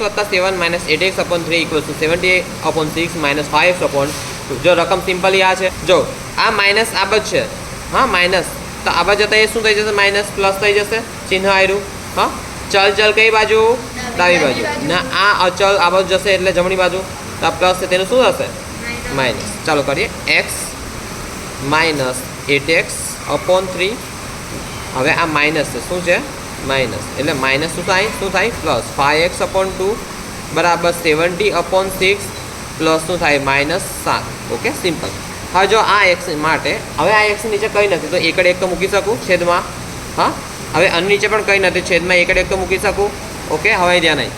વત્તા seven minus eight x upon three equals two seventy upon six minus five upon two જો રકમ simply આ છે. જો આ માઇનસ આ બધ છે. હા માઇનસ તો આ બાજુ જતા એ શું થઈ જશે? માઇનસ પ્લસ થઈ જશે. ચિહ્ન આવ્યું હા? ચલ ચલ કઈ બાજુ? ડાબી બાજુ. ના આ અચલ આ બાજુ જશે એટલે જમણી બાજુ. તો આ પ્લસ છે તેનું શું થશે? માઇનસ ચાલો કરીએ. X minus eight x upon three હવે આ માઇનસ છે. શું છે? માઇનસ એટલે માઇનસ શું થાય? શું થાય? Plus five x upon two બરાબર સેવન્ટી અપોન સિક્સ પ્લસ શું થાય? માઇનસ સાત. ઓકે સિમ્પલ હવે જો આ એક્સ માટે, હવે આ એક્સ નીચે કંઈ નથી. તો એકડ એક તો મૂકી શકું છેદમાં? હા? હવે આની નીચે પણ કંઈ નથી. છેદમાં એકડ એક તો મૂકી શકું? ઓકે હવે ધ્યાન નહીં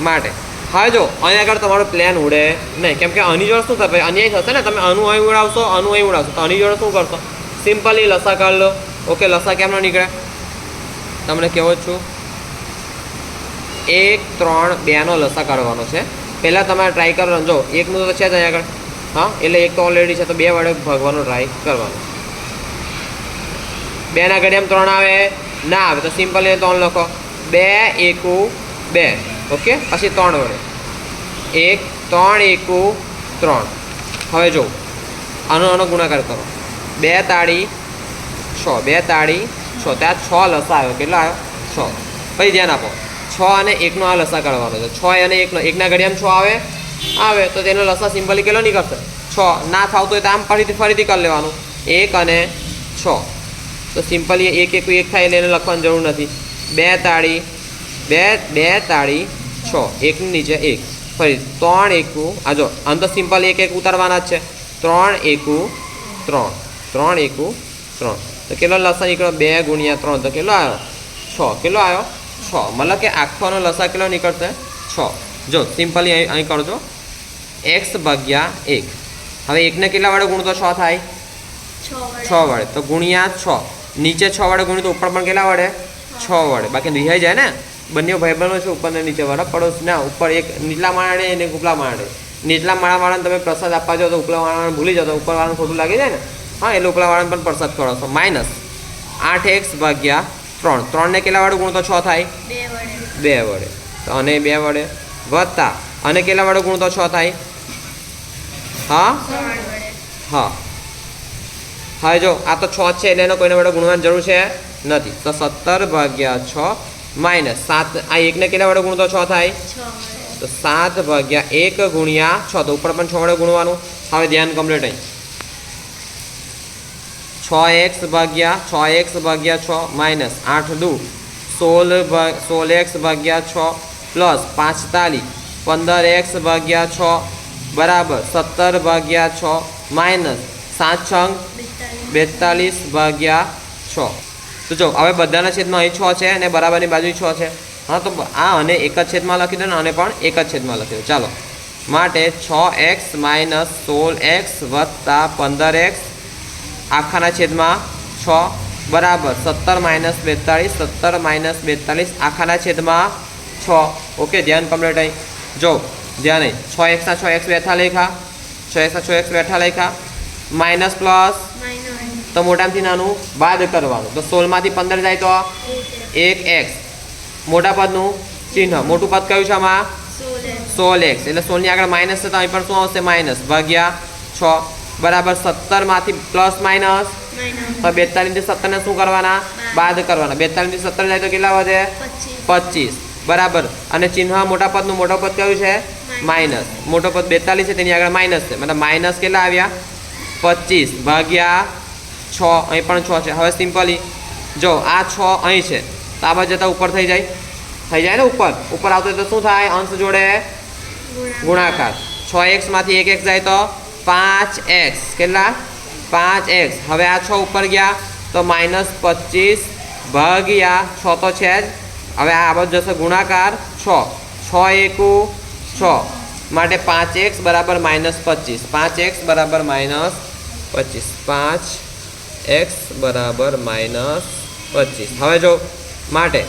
માટે. હવે જો, અહીં આગળ તમારો પ્લેન ઉડે નહીં. કેમ કે આની જોડે શું થશે? અહીં થશે ને? તમે અનુ અહીં ઉડાવશો, અનુ અહીં ઉડાવશો. તો આની જોડે શું કરશો? સિમ્પલી લસા કાઢ લો. ઓકે લસા કેમ ન નીકળે? તમને કહેવો જ છું? એક, ત્રણ, બેનો લસા કાઢવાનો છે. પહેલાં તમારે ટ્રાય કરો જો, એકનું તો છે જ અહીંયા આગળ. હા, એટલે એક તો ઓલરેડી છે, તો બે વડે ભાગવાનો ટ્રાય કરવાનો. બેના ઘડિયામાં ત્રણ આવે, ના આવે, તો સિમ્પલ એ ત્રણ લખો. બે, એકુ, બે. ઓકે? પછી ત્રણ વડે. એક, ત્રણ, એકુ, ત્રણ. હવે જો, આનો આનો ગુણાકાર કરો. બે તાળી છ. બે તાળી છ. ત્યાં છ લસા આવ્યો. કેટલો આવ્યો? છ. પછી ધ્યાન આપો. છ અને એકનો આ લસા કાઢવાનો છે. છ અને એકનો. એકના ઘડિયામાં છ આવે? આવે. તો તેનો લસા સિમ્પલી કેટલો નીકળશે? છ. ના થાવતો હોય તો આમ ફરીથી ફરીથી કરી લેવાનું. એક અને છ. તો સિમ્પલી એક એક એક થાય એટલે એને લખવાની જરૂર નથી. બે તાળી બે બે તાળી છ. એકની નીચે એક. ફરી ત્રણ એકુ આ જો, આમ તો સિમ્પલ એક એક ઉતારવાના જ છે. ત્રણ એકુ ત્રણ. ત્રણ એકુ ત્રણ. તો કેટલો લસા નીકળ્યો બે ગુણ્યા ત્રણ? તો કેટલો આવ્યો છ. કેટલો આવ્યો છ. મતલબ કે આખોનો લસા કેટલો નીકળશે? છ. જો સિમ્પલી અહીં અહીં કરજો એક્સ ભાગ્યા એક. હવે એકને કેટલા વડે ગુણતો છ થાય? છ વડે. તો ગુણ્યા છ. નીચે છ વડે ગુણ્યું તો ઉપર પણ કેટલા વડે? છ વડે. બાકી રિહાઈ જાય ને? બંને ભાઈબંધો છે ઉપર ને નીચે વાળા. પડોશ ના ઉપર એક નીચલા માળાને અને એક ઉપલા માળે નીચલા માળા વાળાને તમે પ્રસાદ આપવા જાઓ તો ઉપલા વાળાને ભૂલી જાઓ તો ઉપર વાળાને ખોટું લાગી જાય ને? હા એટલે ઉપલાવાળાને પણ પ્રસાદ છો. માઇનસ આઠ એક્સ ભાગ્યા ત્રણ. ત્રણને કેટલા વાળું ગુણતો છ થાય? બે વડે. તો અને બે વડે વત્તા. અને કેટલા વાળું ગુણતો છ થાય? હા? હા. હવે જો આ તો છ છે એટલે એનો કોઈને વડે ગુણવાની જરૂર છે નથી. તો સત્તર ભાગ્યા છ માઇનસ સાત. આ એકને કેટલા વડે ગુણતો છ થાય? તો સાત ભાગ્યા એક ગુણ્યા છ. તો ઉપર પણ છ વડે ગુણવાનું. હવે ધ્યાન કમ્પ્લીટ અહીં. છ એક્સ ભાગ્યા છ એક્સ ભાગ્યા છ માઇનસ આઠ દુ. સોળ સોળ એક્સ ભાગ્યા છ પ્લસ પાંચતાલીસ. પંદર એક્સ ભાગ્યા છ બરાબર સત્તર ભાગ્યા છ માઇનસ સાત છંગ બેતાલીસ ભાગ્યા છ. તો જો, હવે બધાના છેદમાં અહીં છ છે અને બરાબરની બાજુ છ છે. હા, તો આ અને એક જ છેદમાં લખી દો ને અને પણ એક જ છેદમાં લખી દો. ચાલો. માટે છ એક્સ માઇનસ સોળ એક્સ વત્તા પંદર એક્સ આખાના છેદમાં છ બરાબર. સત્તર માઇનસ બેતાળીસ સત્તર માઇનસ બેતાળીસ આખાના છેદમાં છ. ઓકે ધ્યાન કમ્પ્લીટ અહીં. જો ધ્યાન અહીં છ એક્સના છ એક્સ બેઠા લેખા છ એક્સના છ એક્સ બેઠા લેખા માઇનસ પ્લસ તો મોટામાંથી નાનું બાદ કરવાનું. તો સોળમાંથી પંદર જાય તો એક એક્સ. મોટા પદનું ચિહ્ન. મોટું પદ કયું છે આમાં? સોળ એક્સ. એટલે સોળની આગળ માઇનસ છે તો અહીં પણ શું આવશે? માઇનસ. ભાગ્યા છ. બરાબર સત્તરમાંથી પ્લસ માઇનસ? તો બેતાલીસથી સત્તરને શું કરવાના? બાદ કરવાના. બેતાલીસથી સત્તર જાય તો કેટલા વધે? પચીસ. બરાબર. અને ચિહ્ન મોટા પદનું મોટો પદ કયું છે? માઇનસ. મોટો પદ બેતાલીસ છે તેની આગળ માઇનસ છે. મતલબ માઇનસ કેટલા આવ્યા? પચીસ. ભાગ્યા છ. અહીં પણ છ છે. હવે સિમ્પલી જો આ છ અહીં છે તો આ બાજુ જતાં ઉપર થઈ જાય. થઈ જાય ને ઉપર? ઉપર આવતો હોય તો શું થાય? અંશ જોડે ગુણાકાર. છ એક્સમાંથી એક એક્સ જાય તો? પાંચ એક્સ. કેટલા? પાંચ એક્સ. હવે આ છ ઉપર ગયા તો માઇનસ પચીસ ભાગ્યા છ તો છે જ. હવે આ બાજુ જશે ગુણાકાર છ. છ એકુ છ. માટે પાંચ એક્સ બરાબર માઇનસ પચીસ. પાંચ એક્સ બરાબર માઇનસ પચીસ. પાંચ એક્સ બરાબર માઇનસ પચીસ. હવે જો માટે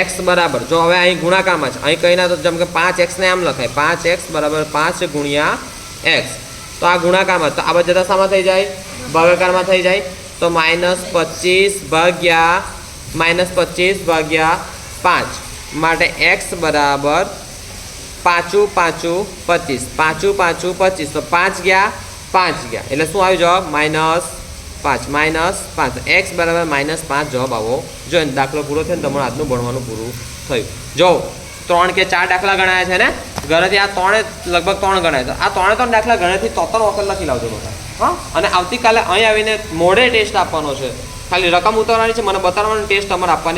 એક્સ બરાબર. જો હવે અહીં ગુણાકારમાં છે. અહીં કંઈ ના તો જેમ કે પાંચ એક્સને આમ લખાય. પાંચ એક્સ બરાબર પાંચ ગુણ્યા એક્સ તો આ ગુણાકારમાં, તો આ બધા શામાં થઈ જાય? ભાગાકારમાં થઈ જાય? તો માઇનસ પચીસ ભાગ્યા, માઇનસ પચીસ ભાગ્યા પાંચ. માટે એક્સ બરાબર પાંચું પાંચું, પચીસ. પાંચું પાંચું, પચીસ. તો પાંચ ગયા પાંચ ગયા. એટલે શું આવ્યું જવાબ? માઇનસ પાંચ. માઇનસ પાંચ. એક્સ બરાબર માઇનસ પાંચ જવાબ આવો. જોઈએ દાખલો પૂરો થયો ને તમારું આજનું ભણવાનું પૂરું થયું. જો ત્રણ કે ચાર દાખલા ગણાયા છે ને ઘરેથી આ ત્રણે લગભગ ત્રણ ગણાય તો આ ત્રણે ત્રણ દાખલા ઘરેથી તોતર વખત લખી લાવજો બધા. હા? અને આવતીકાલે અહીં આવીને મોડે ટેસ્ટ આપવાનો છે. ખાલી રકમ ઉતારવાની છે મને બતાવવાનો ટેસ્ટ તમારે આપવાની